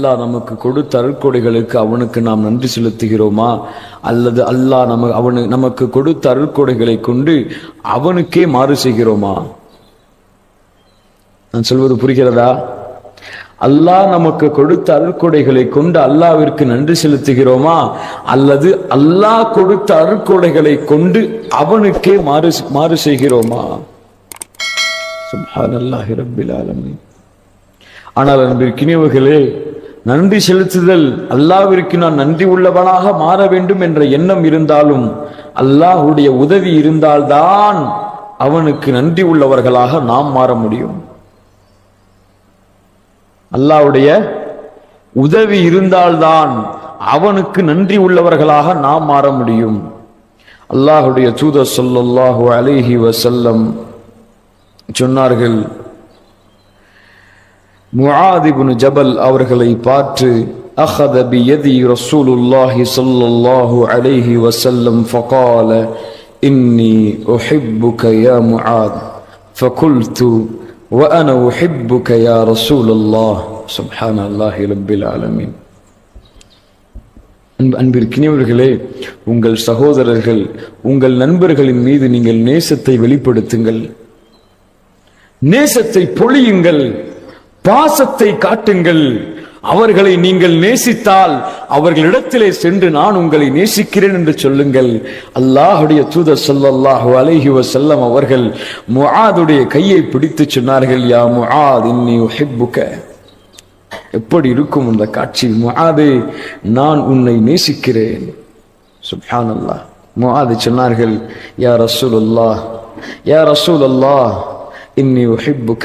அல்லாஹ் நமக்கு கொடுத்த அருட்கொடைகளுக்கு அவனுக்கு நாம் நன்றி செலுத்துகிறோமா? அல்லது அல்லாஹ் நமக்கு அவனு நமக்கு கொடுத்த அருட்கொடைகளை கொண்டு அவனுக்கே மாறு செய்கிறோமா? நான் சொல்வது புரிகிறதா? அல்லாஹ் நமக்கு கொடுத்த அருட்கொடைகளை கொண்டு அல்லாவிற்கு நன்றி செலுத்துகிறோமா? அல்லது அல்லாஹ் கொடுத்த அருட்கொடைகளை கொண்டு அவனுக்கே மாறு மாறு செய்கிறோமா? சுப்ஹானல்லாஹி ரப்பில் ஆலமீன். ஆனால் அன்பிற்கினியவர்களே நன்றி செலுத்துதல் அல்லாவிற்கு நான் நன்றி உள்ளவனாக மாற வேண்டும் என்ற எண்ணம் இருந்தாலும் அல்லாஹுடைய உதவி இருந்தால்தான் அவனுக்கு நன்றி உள்ளவர்களாக நாம் மாற முடியும். அல்லாவுடைய உதவி இருந்தால்தான் அவனுக்கு நன்றி உள்ளவர்களாக நாம் மாற முடியும். அல்லாஹுடைய தூதர் ஸல்லல்லாஹு அலிஹி வசல்லம் சொன்னார்கள் முஆதிபுன் ஜபல் அவர்களை பார்த்து أخذ بيدي رسول الله صلى الله عليه وسلم فقال إني أحبك يا معاذ فقلت وأنا أحبك يا رسول الله سبحان الله رب العالمين அன்பு- அன்பிற்கினியவர்களே உங்கள் சகோதரர்கள் உங்கள் நண்பர்களின் மீது நீங்கள் நேசத்தை வெளிப்படுத்துங்கள் நேசத்தை பொழியுங்கள் பாசத்தை காட்டுங்கள். அவர்களை நீங்கள் நேசித்தால் அவர்களிடத்திலே சென்று நான் உங்களை நேசிக்கிறேன் என்று சொல்லுங்கள். அல்லாஹுடைய தூத சொல்லல்லாஹு அலைஹி வசல்லம் அவர்கள் முஆதுடைய கையை பிடித்து சொன்னார்கள் யா முஆத் இன்னி உஹிப்புக. எப்படி இருக்கும் அந்த காட்சி? முஆதே நான் உன்னை நேசிக்கிறேன். சுப்ஹானல்லாஹ். முஆது சொன்னார்கள் யா ரசூலுல்லாஹ் யா ரசூல் அல்லாஹ் இன்னி உஹிப்புக.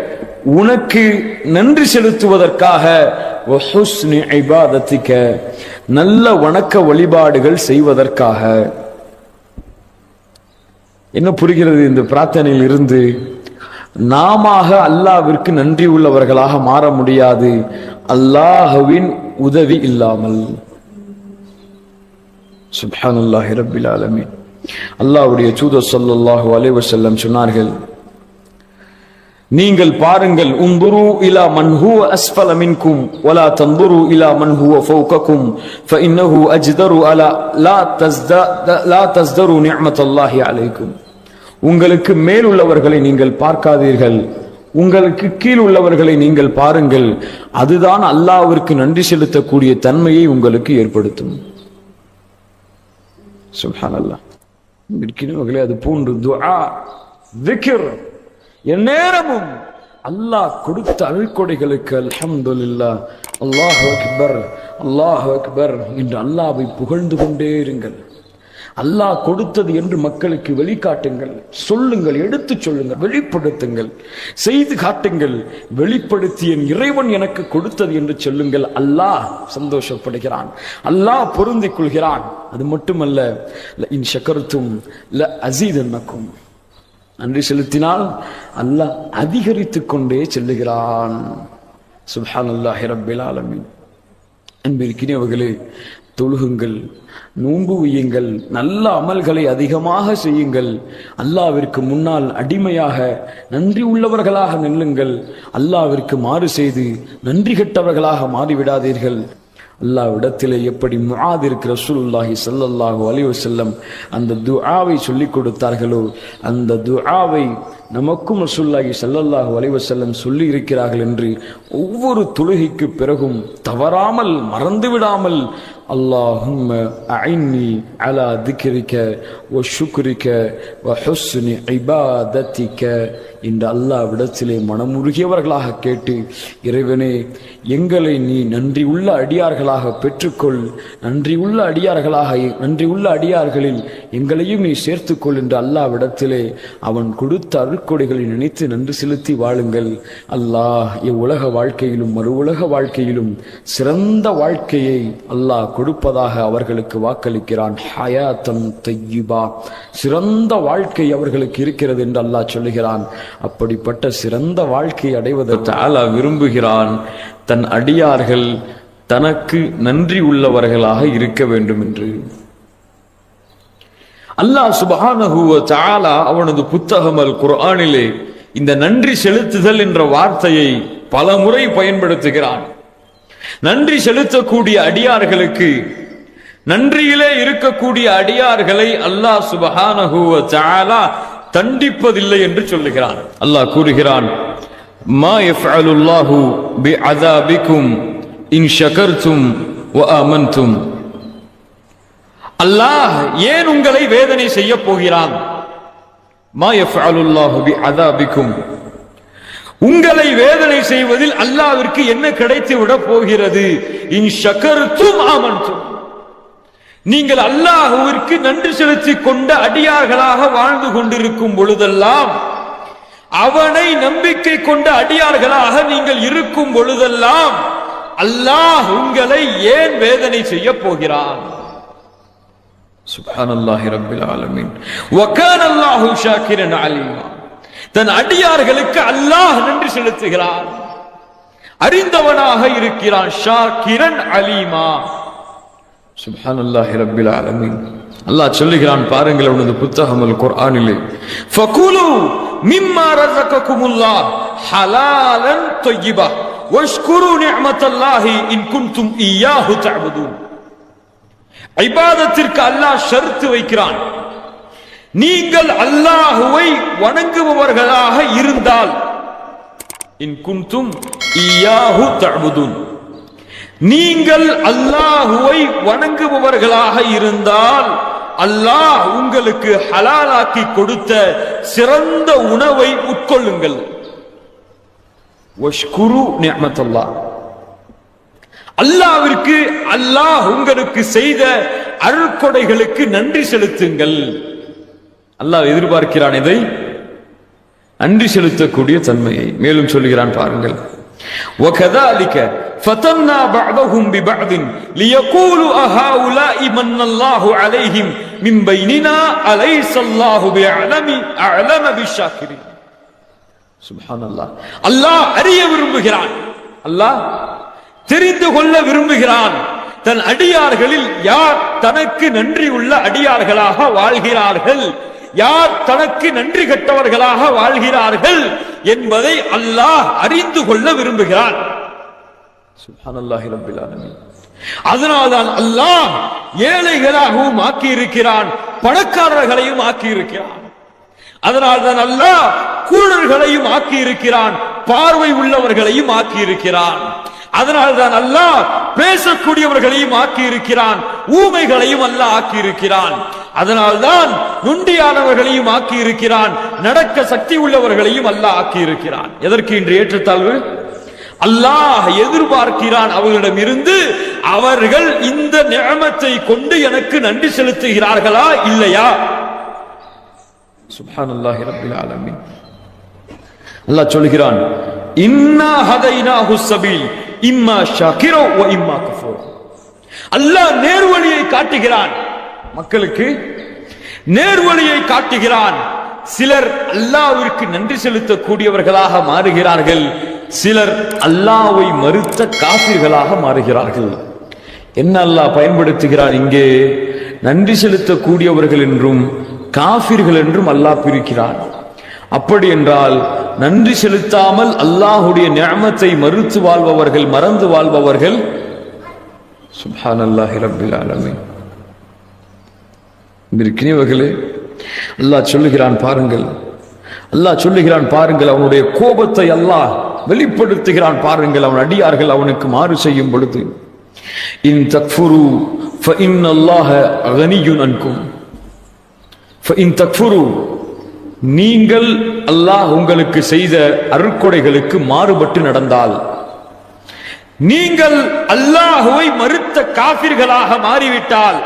உனக்கு நன்றி செலுத்துவதற்காக நல்ல வணக்க வழிபாடுகள் செய்வதற்காக. என்ன புரிகிறது இந்த பிரார்த்தனையில் இருந்து? நாம அல்லாவிற்கு நன்றி உள்ளவர்களாக மாற முடியாது. அல்லாஹுவின் உதவி இல்லாமல். சுப்ஹானல்லாஹி ரப்பில் ஆலமீன். அல்லாஹ்வுடைய தூதர் ஸல்லல்லாஹு அலைஹி வஸல்லம் சொன்னார்கள் நீங்கள் பாருங்கள் உந்துரு இலா மன்ஹு அஸ்ஃபல மின்கும் வலா தந்துரு இலா மன்ஹு ஃபௌகக்கும் ஃபஇன்னஹு அஜ்தரு அலா லா தஸ்தா லா தஸ்தரு நிஅமத்தல்லாஹி அலைக்கும் உங்களுக்கு மேல் உள்ளவர்களை நீங்கள் பார்க்காதீர்கள். உங்களுக்கு கீழ் உள்ளவர்களை நீங்கள் பாருங்கள். அதுதான் அல்லாஹ்விற்கு நன்றி செலுத்தக்கூடிய தன்மையை உங்களுக்கு ஏற்படுத்தும். சுபஹானல்லாஹ். இருக்கிறவர்களே அது போன்று துஆ திக்ர். எந்நேரமும் அல்லாஹ் கொடுத்த அருள்கொடைகளுக்கு அல்ஹம்துலில்லாஹ் அல்லாஹ் அக்பர் அல்லாஹ் அக்பர் என்று அல்லாவை புகழ்ந்து கொண்டே இருங்கள். அல்லாஹ் கொடுத்தது என்று மக்களுக்கு வெளிக்காட்டுங்கள். சொல்லுங்கள் எடுத்துச் சொல்லுங்கள் வெளிப்படுத்துங்கள். செய்து காட்டுங்கள். வெளிப்படுத்திய இறைவன் எனக்கு கொடுத்தது என்று சொல்லுங்கள். அல்லாஹ் சந்தோஷப்படுகிறான். அல்லாஹ் பொருந்திக் கொள்கிறான். அது மட்டுமல்ல ல இன் ஷக்கர்த்தும் ல அசீதன்னக்கும் நன்றி செலுத்தினால் அல்லாஹ் அதிகரித்துக் கொண்டே செல்லுகிறான். சுப்ஹானல்லாஹி ரப்பில் ஆலமீன். அன்பிற்கினியவர்களே தொழுகுங்கள் நோன்பு வையுங்கள் நல்ல அமல்களை அதிகமாக செய்யுங்கள். அல்லாவிற்கு முன்னால் அடிமையாக நன்றி உள்ளவர்களாக நில்லுங்கள். அல்லாவிற்கு மாறு செய்து நன்றி கெட்டவர்களாக மாறிவிடாதீர்கள். அல்லாவிடத்திலே எப்படி முஆத் இருக்கிற ரசூலுல்லாஹி ஸல்லல்லாஹு அலைஹி செல்லம் அந்த துஆவை சொல்லிக் கொடுத்தார்களோ அந்த துஆவை நமக்கும் ரசூல்லாஹி ஸல்லல்லாஹு அலைஹி செல்லம் சொல்லி இருக்கிறார்கள் என்று ஒவ்வொரு தொழுகைக்கு பிறகும் தவறாமல் மறந்துவிடாமல் اللهم أعني அலா ذكرك وشكرك وحسن عبادتك இந்த இபாதத்திக என்று மனமுருகியவர்களாக கேட்டு இறைவனே எங்களை நீ நன்றி உள்ள அடியார்களாக பெற்றுக்கொள். நன்றி உள்ள அடியார்களாக நன்றி உள்ள அடியார்களில் எங்களையும் நீ சேர்த்துக்கொள் என்று அல்லாவிடத்திலே அவன் கொடுத்த அருட்கொடைகளை நினைத்து நன்றி செலுத்தி வாழுங்கள். அல்லாஹ் இவ்வுலக வாழ்க்கையிலும் மறு உலக வாழ்க்கையிலும் சிறந்த வாழ்க்கையை அல்லாஹ் கொடுப்பதாக அவர்களுக்கு வாக்களிக்கிறான். ஹயாத்தன் தையிபா. சிறந்த வாழ்க்கை அவர்களுக்கு இருக்கிறது என்று அல்லாஹ் சொல்லுகிறான். அப்படிப்பட்ட சிறந்த வாழ்க்கை அடைவதற்கு அல்லாஹ் விரும்புகிறான். தன் அடியார்கள் தனக்கு நன்றி உள்ளவர்களாக இருக்க வேண்டும் என்று. அல்லாஹ் சுபஹானஹு தாலா அவனது புத்தகம் அல் குர்ஆனிலே இந்த நன்றி செலுத்துதல் என்ற வார்த்தையை பல முறை பயன்படுத்துகிறான். நன்றி செலுத்தக்கூடிய அடியார்களுக்கு நன்றியிலே இருக்கக்கூடிய அடியார்களை அல்லாஹ் சுபஹானஹுவ தஆலா தண்டிப்பதில்லை என்று சொல்லுகிறான். அல்லாஹ் கூறுகிறான் மா யஃஅலுல்லாஹு பிஅதாபிக்கும் இன் ஷகர்தும் வ ஆமன்தும். அல்லாஹ் ஏன் உங்களை வேதனை செய்ய போகிறான்? மா யஃஅலுல்லாஹு பிஅதாபிக்கும் உங்களை வேதனை செய்வதில் அல்லாவிற்கு என்ன கிடைத்து விட போகிறது? இன் ஷகர்தும் ஆமன்தும். நீங்கள் அல்லாஹுவிற்கு நன்றி செலுத்திக் கொண்ட அடியார்களாக வாழ்ந்து கொண்டிருக்கும் பொழுதெல்லாம் அவனை நம்பிக்கை கொண்ட அடியார்களாக நீங்கள் இருக்கும் பொழுதெல்லாம் அல்லாஹ் உங்களை ஏன் வேதனை செய்ய போகிறான்? சுபான் அல்லாஹி ரபில் ஆலமின். வகான அல்லாஹு ஷாக்கிரன் அலிமா. தன் அடியார்களுக்கு அல்லாஹ் நன்றி செலுத்துகிறான். அறிந்தவனாக இருக்கிறான் ஷாக்கிரன் அலீமா. சுப்ஹானல்லாஹி ரப்பில் ஆலமீன். அல்லாஹ் சொல்லுகிறான் பாருங்கள் உனது புத்தகம் அல் குர்ஆனிலே. ஃபகுலு மிம்மா ரஸககுமுல்லாஹ் ஹலாலன் தய்யிபா. வஷ்குரு நிஅமத்தல்லாஹி இன் குன்தும் இய்யாஹு தஅபுதூன். இபாதத்திற்கு அல்லாஹ் ஷர்த்து வைக்கிறான். நீங்கள் அல்லாஹுவை வணங்குபவர்களாக இருந்தால். இன் குன்தும் இய்யாஹு நீங்கள் அல்லாஹுவை வணங்குபவர்களாக இருந்தால் அல்லாஹ் உங்களுக்கு ஹலாலாக்கி கொடுத்த சிறந்த உணவை உட்கொள்ளுங்கள். வஷ்குரு அல்லாவிற்கு அல்லாஹ் உங்களுக்கு செய்த அருட்கொடைகளுக்கு நன்றி செலுத்துங்கள். அல்லாஹ் எதிர்பார்க்கிறான் இதை நன்றி செலுத்தக்கூடிய தன்மையை மேலும் சொல்லுகிறான் பாருங்கள் وكذلك فتنا بعضهم ببعض ليقولوا أهؤلاء من الله عليهم من بيننا أليس الله بأعلم أعلم بالشاكرين سبحان الله அல்லாஹ் அறிய விரும்புகிறான் அல்லாஹ் தெரிந்து கொள்ள விரும்புகிறான் தன் அடியார்களில் யார் தனக்கு நன்றி உள்ள அடியார்களாக வாழ்கிறார்கள் யார் தனக்கு நன்றி கட்டவர்களாக வாழ்கிறார்கள் என்பதை அல்லாஹ் அறிந்து கொள்ள விரும்புகிறான். அதனால்தான் அல்லாஹ் ஏழைகளாகவும் ஆக்கி இருக்கிறான் பணக்காரர்களையும் ஆக்கி இருக்கிறான் அதனால்தான் அல்லாஹ் கூடர்களையும் ஆக்கி இருக்கிறான் பார்வை உள்ளவர்களையும் ஆக்கி இருக்கிறான் அதனால்தான் அல்லாஹ் பேசக்கூடியவர்களையும் ஆக்கி இருக்கிறான் ஊமைகளையும் அல்லாஹ் ஆக்கி இருக்கிறான் அதனால்தான் நுண்டியானவர்களையும் ஆக்கி இருக்கிறான் நடக்க சக்தி உள்ளவர்களையும் அல்லாஹ் ஆக்கி இருக்கிறான் எதற்கு இன்று ஏற்றத்தாழ்வு? அல்லாஹ் எதிர்பார்க்கிறான் அவர்களிடம் இருந்து அவர்கள் இந்த நியமத்தை கொண்டு எனக்கு நன்றி செலுத்துகிறார்களா இல்லையா? சுப்ஹானல்லாஹி அல்லாஹ் சொல்கிறான் இன்னா ஹதைனாஹு சபீல் இம்மா ஷாக்கிரோ இம்மா கஃபூர். அல்லாஹ் நேர்வழியை காட்டுகிறான். மக்களுக்கு நேர்வழியை காட்டுகிறான். சிலர் அல்லாவிற்கு நன்றி செலுத்தக்கூடியவர்களாக மாறுகிறார்கள். சிலர் அல்லாவை மறுத்த காசிர்களாக மாறுகிறார்கள். என்ன அல்லாஹ் பயன்படுத்துகிறான் இங்கே? நன்றி செலுத்தக்கூடியவர்கள் என்றும் காஃபிர்கள் என்றும் அல்லாஹ் பிரிக்கிறான். அப்படி என்றால் நன்றி செலுத்தாமல் அல்லாஹுடைய நியமத்தை மறுத்து வாழ்பவர்கள் மறந்து வாழ்பவர்கள் சுபான் அல்லாஹி ரபில் ஆலமின். இருக்கிறவர்களே அல்லாஹ் சொல்லுகிறான் பாருங்கள். அல்லாஹ் சொல்லுகிறான் பாருங்கள் அவனுடைய கோபத்தை அல்லாஹ் வெளிப்படுத்துகிறான் பாருங்கள் அவன் அடியார்கள் அவனுக்கு மாறு செய்யும் பொழுது. இன் தக்ஃபுரு ஃபஇன் அல்லாஹ கனியுன் அன்கும். ஃபஇன் தக்ஃபுரு நீங்கள் அல்லாஹ் உங்களுக்கு செய்த அருட்கொடைகளுக்கு மாறுபட்டு நடந்தால். நீங்கள் அல்லாஹுவை மறுத்த காபிர்களாக மாறிவிட்டால்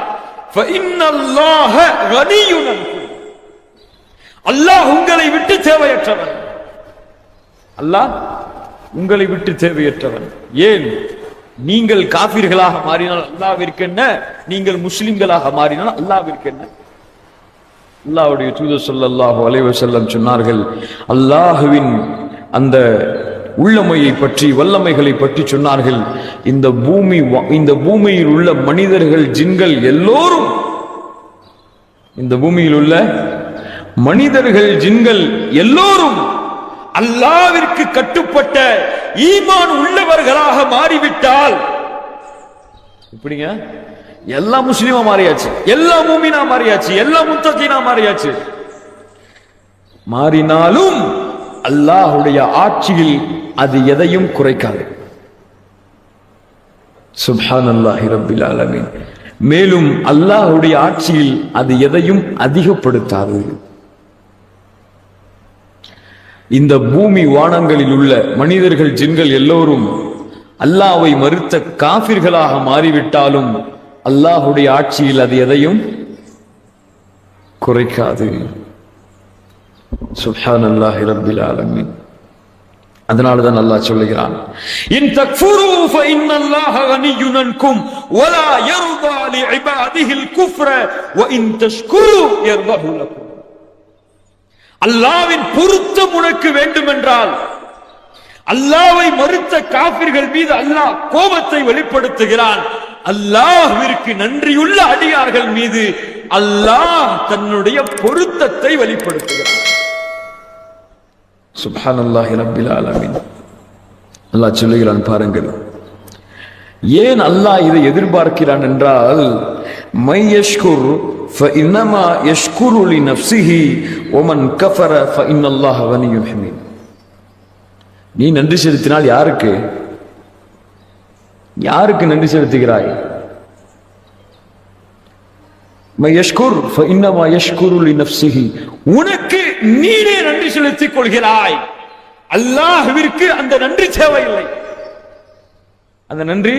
அல்லாஹ் உங்களை விட்டு தேவையற்றவன். அல்லாஹ் உங்களை விட்டு தேவையற்றவன். ஏன்? நீங்கள் காபிர்களாக மாறினால் அல்லாவிற்கு என்ன? நீங்கள் முஸ்லிம்களாக மாறினால் அல்லாவிற்கு என்ன? அல்லாஹ்வுடைய தூதர் ஸல்லல்லாஹு அலைஹி வஸல்லம் சொன்னார்கள் அல்லாஹுவின் அந்த உள்ளமையை பற்றி வல்லமைகளை பற்றி சொன்னார்கள். இந்த பூமி இந்த பூமியில் உள்ள மனிதர்கள் ஜின்கள் எல்லோரும் இந்த பூமியில் உள்ள மனிதர்கள் ஜின்கள் எல்லோரும் அல்லாவிற்கு கட்டுப்பட்ட ஈமான் உள்ளவர்களாக மாறிவிட்டால் இப்படிங்க? எல்லா முஸ்லீமா மாறியாச்சு. எல்லா மூமினா மாறியாச்சு. எல்லா முத்தத்தினா மாறியாச்சு. மாறினாலும் அல்லாஹுடைய ஆட்சியில் அது எதையும் குறைக்காது. சுபான் அல்லாஹி ரபில் ஆலமீன். மேலும் அல்லாஹுடைய ஆட்சியில் அது எதையும் அதிகப்படுத்தாது. இந்த பூமி வானங்களில் உள்ள மனிதர்கள் ஜின்கள் எல்லோரும் அல்லாவை மறுத்த காபிர்களாக மாறிவிட்டாலும் அல்லாஹுடைய ஆட்சியில் அது எதையும் குறைக்காது. சுப்ஹான் அல்லாஹ் ரப்பில் ஆலமீன் அதனால தான் அல்லாஹ் சொல்லுகிறான் இன் தக்ஃபுரு ஃபஇன்ன அல்லாஹ கனியுன் அன்கும் வலா யர்தா லிஇபாதிஹில் குஃப்ர வ இன் தஷ்குரு யர்தஹு லக்கும். அல்லாஹ்வின் பொருத்தம் உனக்கு வேண்டுமென்றால் அல்லாவை மறுத்த காபிர்கள் மீது அல்லாஹ் கோபத்தை வெளிப்படுத்துகிறான். அல்லாஹ்விற்கு நன்றியுள்ள அடியார்கள் மீது அல்லாஹ் தன்னுடைய பொருத்தத்தை வெளிப்படுத்துகிறான். சுப்ஹானல்லாஹி ரப்பில் ஆலமீன் அல்லாஹ் சொல்லுகிறான் பாருங்கள் ஏன் அல்லாஹ் இதை எதிர்பார்க்கிறான் என்றால் மை யஷ்குர் فإنما يشكر لنفسه ومن كفر فإن الله غني حميد நீ நன்றி செலுத்தினால் யாருக்கு யாருக்கு நன்றி செலுத்துகிறாய் மை யஷ்குர் فإنما يشكر لنفسه உனக்கு நீனே நன்றி செலுத்திக் கொள்கிறாய். அல்லாஹ்விற்கு அந்த நன்றி தேவையில்லை. அந்த நன்றி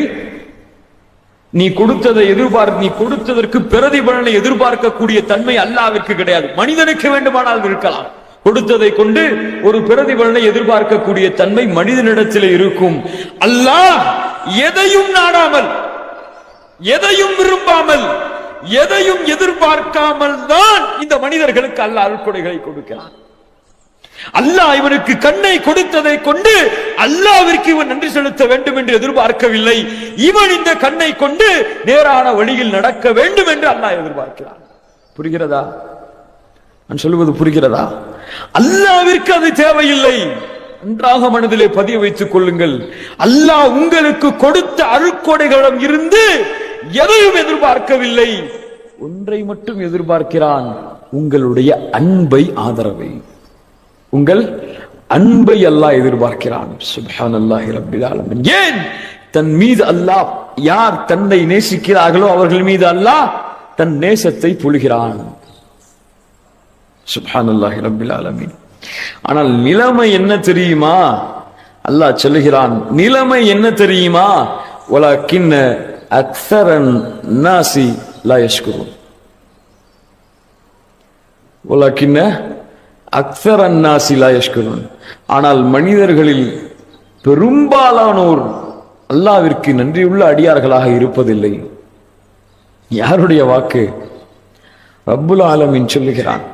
நீ கொடுத்ததை எதிர்பார்த்து நீ கொடுத்ததற்கு பிரதிபலனை எதிர்பார்க்கக்கூடிய தன்மை அல்லாவிற்கு கிடையாது. மனிதனுக்கு வேண்டுமானால் இருக்கலாம். கொடுத்ததை கொண்டு ஒரு பிரதிபலனை எதிர்பார்க்கக்கூடிய தன்மை மனிதனிடத்தில் இருக்கும். அல்லாஹ் எதையும் நாடாமல் எதையும் விரும்பாமல் எதையும் எதிர்பார்க்காமல் தான் இந்த மனிதர்களுக்கு அல்லாஹ் அருட்கொடைகளை கொடுக்கிறான். அல்லாஹ் இவனுக்கு கண்ணை கொடுத்ததை கொண்டு அல்லாவிற்கு இவன் நன்றி செலுத்த வேண்டும் என்று எதிர்பார்க்கவில்லை. இவன் இந்த கண்ணை கொண்டு நேரான வழியில் நடக்க வேண்டும் என்று அல்லாஹ் எதிர்பார்க்கிறான். புரிகிறதா? நான் சொல்லுவது புரிகிறதா? அல்லாவிற்கு அது தேவையில்லை. நன்றாக மனதிலே பதிய வைத்துக் கொள்ளுங்கள். அல்லாஹ் உங்களுக்கு கொடுத்த அருட்கொடைகளிடம் இருந்து எதையும் எதிர்பார்க்கவில்லை. ஒன்றை மட்டும் எதிர்பார்க்கிறான். உங்களுடைய அன்பை ஆதரவை. உங்கள் அன்பை அல்லாஹ் எதிர்பார்க்கிறான். சுபஹான் அல்லாஹி ரப்பில் ஆலமீன். ஏன்? தன் மீது அல்லாஹ் யார் தன்னை நேசிக்கிறார்களோ அவர்கள் மீது அல்லாஹ் தன் நேசத்தை பொழிகிறான். சுபஹான் அல்லாஹி ரப்பில் ஆலமீன். ஆனால் நிலைமை என்ன தெரியுமா? அல்லாஹ் சொல்லுகிறான் நிலைமை என்ன தெரியுமா? வலக்கின்ன அக்சரன் நாசி லா யஷ்குரூன் வலக்கின்ன அக்ஸரன் நாசி லா யஷ்குரூன் ஆனால் மனிதர்களில் பெரும்பாலானோர் அல்லாவிற்கு நன்றியுள்ள அடியார்களாக இருப்பதில்லை. யாருடைய வாக்கு? ரப்புல் ஆலமின் சொல்லுகிறான்.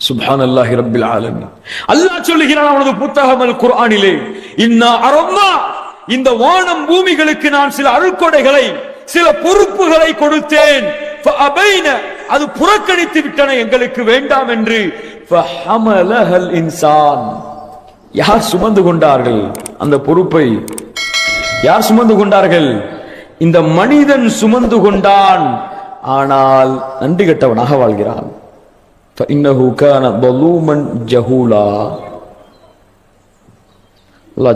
சுபான் அல்லாஹி ரப்பில் ஆலமின். அல்லாஹ் சொல்லுகிறான் அவனது புத்தகம் அல் குர்ஆனிலே இன்னா அரம்மா இந்த வானம் பூமிகளுக்கு நான் சில அருள்கொடைகளை சில பொறுப்புகளை கொடுத்தேன். அது புறக்கணித்து விட்டன எங்களுக்கு வேண்டாம் என்று. யார் சுமந்து கொண்டார்கள் அந்த பொறுப்பை? யார் சுமந்து கொண்டார்கள்? இந்த மனிதன் சுமந்து கொண்டான். ஆனால் நன்றி கெட்டவனாக வாழ்கிறான்.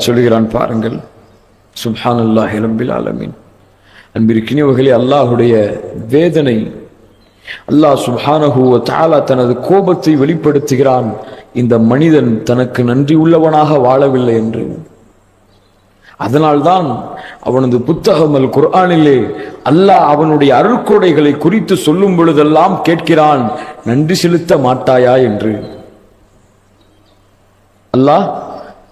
சொல்கிறான் பாருங்கள். சுபான் அல்லாஹ் அலமின் ஆலமீன் அல்லாஹுடைய வேதனை. அல்லாஹ் சுப்ஹானஹு தாலா தனது கோபத்தை வெளிப்படுத்துகிறான். இந்த மனிதன் தனக்கு நன்றி உள்ளவனாக வாழவில்லை என்று. அதனால்தான் அவனது புத்தகம் அல் குர்ஆனிலே அல்லாஹ் அவனுடைய அருள்கொடைகளை குறித்து சொல்லும் பொழுதெல்லாம் கேட்கிறான் நன்றி செலுத்த மாட்டாயா? என்று. அல்லாஹ்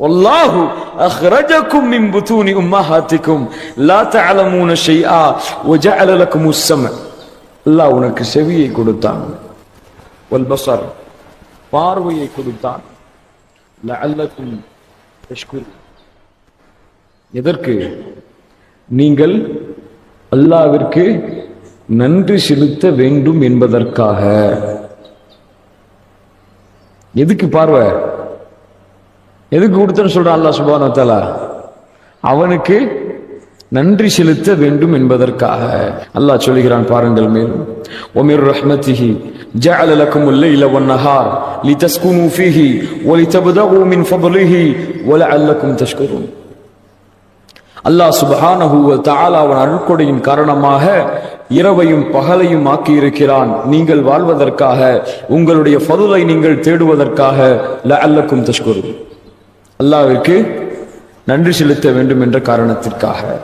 والله أخرجكم من بطون أمهاتكم لا تعلمون شيئا وجعل لكم السمع الله உனக்கு செவியை கொடுத்தான் والبصر பார்வையை கொடுத்தான் لعلكم تشكرون எதற்கு நீங்கள் அல்லாவிற்கு நன்றி செலுத்த வேண்டும் என்பதற்காக எதுக்கு பார்வை எதுக்கு கொடுத்தன்னு சொல்றான் அல்லாஹ் சுபான தஆலா அவனுக்கு நன்றி செலுத்த வேண்டும் என்பதற்காக அல்லாஹ் சொல்கிறான் பாருங்கள் மேலும் ஒமிர் ரஹ்மத்திஹி جعل لكم الليل والنهار لتسكنوا فيه ولتبتغوا من فضله ولعلكم تشكرون அல்லாஹ் சுபஹானஹு வ தஆலா அவன் அருட்கொடையின் காரணமாக இரவையும் பகலையும் ஆக்கி இருக்கிறான் நீங்கள் வாழ்வதற்காக உங்களுடைய ஃபதுலை நீங்கள் தேடுவதற்காக லஅல்லக்கும் தஷ்குரு அல்லாவிற்கு நன்றி செலுத்த வேண்டும் என்ற காரணத்திற்காக.